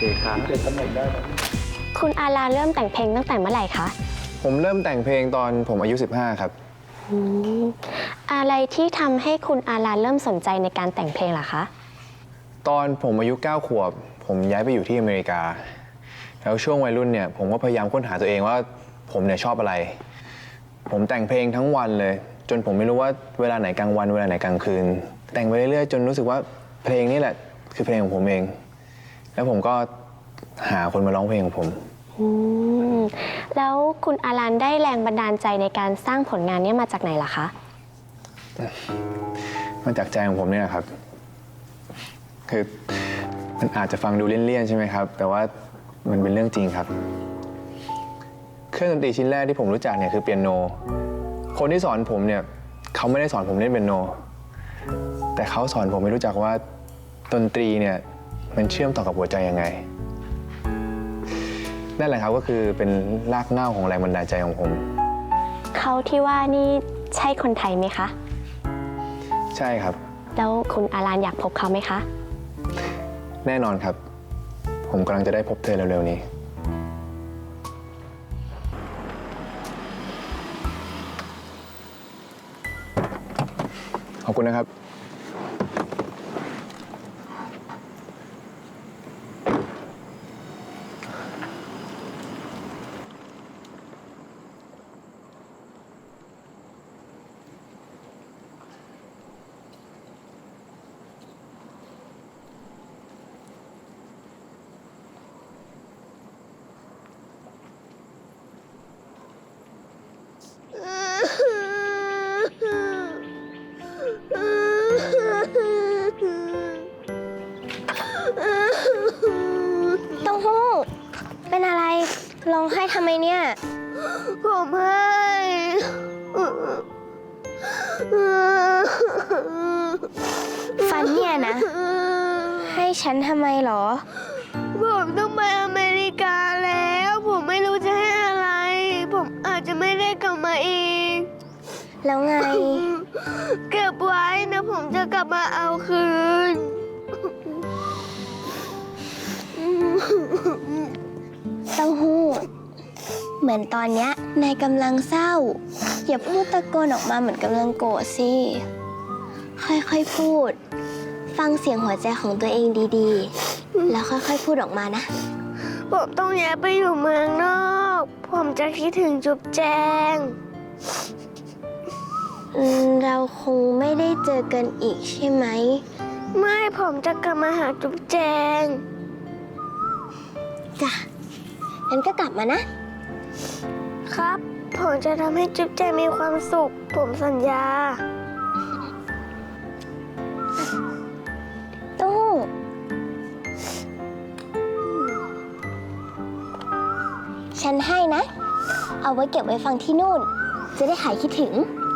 เคครับเปลี่ยนตำแหน่งได้ครับคุณอาลาเริ่มแต่งเพลงตั้งแต่เมื่อไหร่คะผมเริ่มแต่งเพลงตอนผมอายุ 15 ครับ อืมอะไรที่ทำให้คุณอาลาเริ่มสนใจในการแต่งเพลงล่ะคะ ตอนผมอายุ 9 ขวบ ผมย้ายไปอยู่ที่อเมริกา แล้วช่วงวัยรุ่นเนี่ย ผมก็พยายามค้นหาตัวเองว่าผมเนี่ยชอบอะไร ผมแต่งเพลงทั้งวันเลย จนผมไม่รู้ว่าเวลาไหนกลางวัน เวลาไหนกลางคืน แต่งไปเรื่อยๆ จนรู้สึกว่าเพลงนี้แหละ คือเพลงของผมเอง แล้วผมก็หาคนมาร้องเพลงของผม อืมแล้วคุณอาลันได้แรงบันดาลใจในการสร้างผลงานเนี้มาจากไหนล่ะคะ มาจากใจของผมเนี่ยนะครับ คือมันอาจจะฟังดูเลี่ยนๆใช่ไหมครับ แต่ว่ามันเป็นเรื่องจริงครับ เครื่องดนตรีชิ้นแรกที่ผมรู้จักเนี่ยคือเปียโน คนที่สอนผมเนี่ยเขาไม่ได้สอนผมเล่นเปียโน แต่เขาสอนผมให้รู้จักว่าดนตรีเนี่ย มันเชื่อมต่อกับหัวใจยังไง นั่นแหละครับก็คือเป็นรากเหง้าของแรงบันดาลใจของผม เขาที่ว่านี่ใช่คนไทยไหมคะ ใช่ครับ แล้วคุณอาลันอยากพบเขาไหมคะ แน่นอนครับ ผมกำลังจะได้พบเธอเร็วๆนี้ ขอบคุณนะครับ เต้าหู้ เป็นอะไร ร้องไห้ทำไมเนี่ย ผมให้ฟันเนี่ยนะ ให้ฉันทำไมเหรอ ผมต้องไปอเมริกาแล้ว ผมไม่รู้จะให้อะไร ผมอาจจะไม่ได้กลับมาอีก แล้วไง เก็บไว้นะผมจะกลับมาเอาคืน เต้าหู้ เหมือนตอนเนี้ยนายกำลังเศร้า อย่าพูดตะโกนออกมาเหมือนกำลังโกรธสิ ค่อยๆพูด ฟังเสียงหัวใจของตัวเองดีๆ แล้วค่อยๆพูดออกมานะ ผมต้องย้ายไปอยู่เมืองนอก ผมจะคิดถึงจุ๊บแจง อืมเราคงไม่ได้เจอกันอีกใช่ไหม ไม่ผมจะกลับมาหาจุ๊บแจง จ้ะงั้นก็กลับมานะ ครับ ผมจะทำให้จุ๊บแจงมีความสุข ผมสัญญาเต้าหู้ ฉันให้นะ เอาไว้เก็บไว้ฟังที่นู่น จะได้หายคิดถึงค